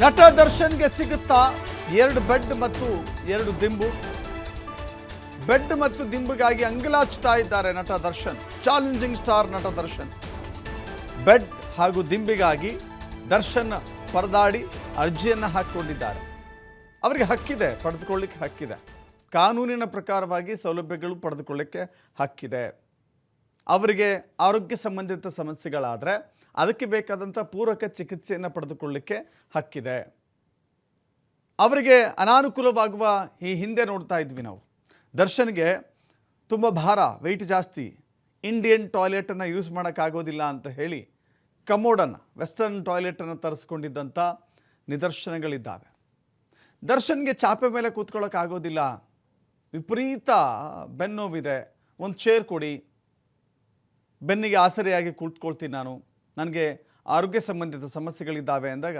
ನಟ ದರ್ಶನ್ಗೆ ಸಿಗುತ್ತಾ ಎರಡು ಬೆಡ್ ಮತ್ತು ಎರಡು ದಿಂಬು? ಬೆಡ್ ಮತ್ತು ದಿಂಬಿಗಾಗಿ ಅಂಗಲಾಚ್ತಾ ಇದ್ದಾರೆ ನಟ ದರ್ಶನ್, ಚಾಲೆಂಜಿಂಗ್ ಸ್ಟಾರ್ ನಟ ದರ್ಶನ್. ಬೆಡ್ ಹಾಗೂ ದಿಂಬಿಗಾಗಿ ದರ್ಶನ್ ಪರದಾಡಿ ಅರ್ಜಿಯನ್ನು ಹಾಕಿಕೊಂಡಿದ್ದಾರೆ. ಅವರಿಗೆ ಹಕ್ಕಿದೆ, ಪಡೆದುಕೊಳ್ಳಿಕ್ಕೆ ಹಕ್ಕಿದೆ. ಕಾನೂನಿನ ಪ್ರಕಾರವಾಗಿ ಸೌಲಭ್ಯಗಳು ಪಡೆದುಕೊಳ್ಳಿಕ್ಕೆ ಹಕ್ಕಿದೆ. ಅವರಿಗೆ ಆರೋಗ್ಯ ಸಂಬಂಧಿತ ಸಮಸ್ಯೆಗಳಾದರೆ ಅದಕ್ಕೆ ಬೇಕಾದಂಥ ಪೂರಕ ಚಿಕಿತ್ಸೆಯನ್ನು ಪಡೆದುಕೊಳ್ಳಲಿಕ್ಕೆ ಹಕ್ಕಿದೆ. ಅವರಿಗೆ ಅನಾನುಕೂಲವಾಗುವ ಈ ಹಿಂದೆ ನೋಡ್ತಾ ಇದ್ವಿ ನಾವು. ದರ್ಶನ್ಗೆ ತುಂಬ ಭಾರ ವೆಯ್ಟ್ ಜಾಸ್ತಿ ಇಂಡಿಯನ್ ಟಾಯ್ಲೆಟನ್ನು ಯೂಸ್ ಮಾಡೋಕ್ಕಾಗೋದಿಲ್ಲ ಅಂತ ಹೇಳಿ ಕಮೋಡನ್ನು ವೆಸ್ಟರ್ನ್ ಟಾಯ್ಲೆಟನ್ನು ತರಿಸ್ಕೊಂಡಿದ್ದಂಥ ನಿದರ್ಶನಗಳಿದ್ದಾವೆ. ದರ್ಶನ್ಗೆ ಚಾಪೆ ಮೇಲೆ ಕೂತ್ಕೊಳ್ಳೋಕ್ಕಾಗೋದಿಲ್ಲ. ವಿಪರೀತ ಬೆನ್ನೋವಿದೆ ಒಂದು ಚೇರ್ ಕೊಡಿ. ಬೆನ್ನಿಗೆ ಆಸರೆಯಾಗಿ ಕೂತ್ಕೊಳ್ತೀನಿ ನಾನು. ನನಗೆ ಆರೋಗ್ಯ ಸಂಬಂಧಿತ ಸಮಸ್ಯೆಗಳಿದ್ದಾವೆ ಅಂದಾಗ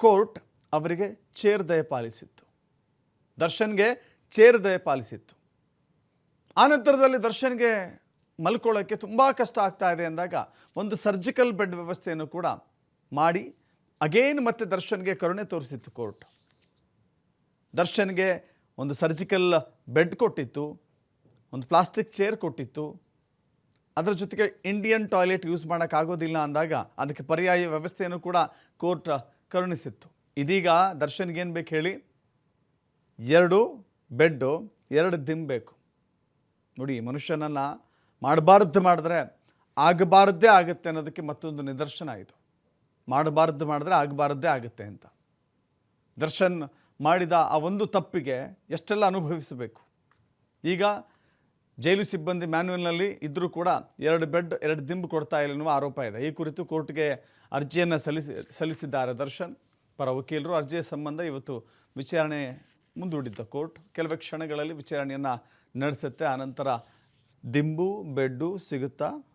ಕೋರ್ಟ್ ಅವರಿಗೆ ಚೇರ್ ದಯ ಪಾಲಿಸಿತ್ತು. ದರ್ಶನ್ಗೆ ಚೇರ್ ದಯ ಪಾಲಿಸಿತ್ತು ಆನಂತರದಲ್ಲಿ ದರ್ಶನ್ಗೆ ಮಲ್ಕೊಳ್ಳೋಕ್ಕೆ ತುಂಬ ಕಷ್ಟ ಆಗ್ತಾ ಇದೆ ಅಂದಾಗ ಒಂದು ಸರ್ಜಿಕಲ್ ಬೆಡ್ ವ್ಯವಸ್ಥೆಯನ್ನು ಕೂಡ ಮಾಡಿ ಅಗೇನ್ ಮತ್ತೆ ದರ್ಶನ್ಗೆ ಕರುಣೆ ತೋರಿಸಿತ್ತು ಕೋರ್ಟ್. ದರ್ಶನ್ಗೆ ಒಂದು ಸರ್ಜಿಕಲ್ ಬೆಡ್ ಕೊಟ್ಟಿತ್ತು, ಒಂದು ಪ್ಲಾಸ್ಟಿಕ್ ಚೇರ್ ಕೊಟ್ಟಿತ್ತು ಅದರ ಜೊತೆಗೆ ಇಂಡಿಯನ್ ಟಾಯ್ಲೆಟ್ ಯೂಸ್ ಮಾಡೋಕ್ಕಾಗೋದಿಲ್ಲ ಅಂದಾಗ ಅದಕ್ಕೆ ಪರ್ಯಾಯ ವ್ಯವಸ್ಥೆಯನ್ನು ಕೂಡ ಕೋರ್ಟ್ ಕರುಣಿಸಿತ್ತು. ಇದೀಗ ದರ್ಶನ್ಗೆ ಏನು ಬೇಕು ಹೇಳಿ? ಎರಡು ಬೆಡ್ಡು ಎರಡು ದಿಮ್ ಬೇಕು. ನೋಡಿ ಮನುಷ್ಯನನ್ನು ಮಾಡಬಾರ್ದು ಮಾಡಿದ್ರೆ ಆಗಬಾರ್ದೇ ಆಗುತ್ತೆ ಅನ್ನೋದಕ್ಕೆ ಮತ್ತೊಂದು ನಿದರ್ಶನ ಆಯಿತು ಮಾಡಬಾರ್ದು ಮಾಡಿದ್ರೆ ಆಗಬಾರ್ದೇ ಆಗುತ್ತೆ ಅಂತ. ದರ್ಶನ್ ಮಾಡಿದ ಆ ಒಂದು ತಪ್ಪಿಗೆ ಎಷ್ಟೆಲ್ಲ ಅನುಭವಿಸಬೇಕು? ಈಗ ಜೈಲು ಸಿಬ್ಬಂದಿ ಮ್ಯಾನ್ಯುವಲ್ನಲ್ಲಿ ಇದ್ದರೂ ಕೂಡ ಎರಡು ಬೆಡ್, ಎರಡು ದಿಂಬು ಕೊಡ್ತಾ ಇಲ್ಲ ಎನ್ನುವ ಆರೋಪ ಇದೆ. ಈ ಕುರಿತು ಕೋರ್ಟ್ಗೆ ಅರ್ಜಿಯನ್ನು ಸಲ್ಲಿಸಿ, ಸಲ್ಲಿಸಿದ್ದಾರೆ ದರ್ಶನ್. ಪರ ವಕೀಲರು ಅರ್ಜಿಯ ಸಂಬಂಧ ಇವತ್ತು ವಿಚಾರಣೆ ಮುಂದೂಡಿದ್ದ ಕೋರ್ಟ್. ಕೆಲವೇ ಕ್ಷಣಗಳಲ್ಲಿ ವಿಚಾರಣೆಯನ್ನು ನಡೆಸುತ್ತೆ. ಆನಂತರ ದಿಂಬು, ಬೆಡ್ಡು ಸಿಗುತ್ತಾ?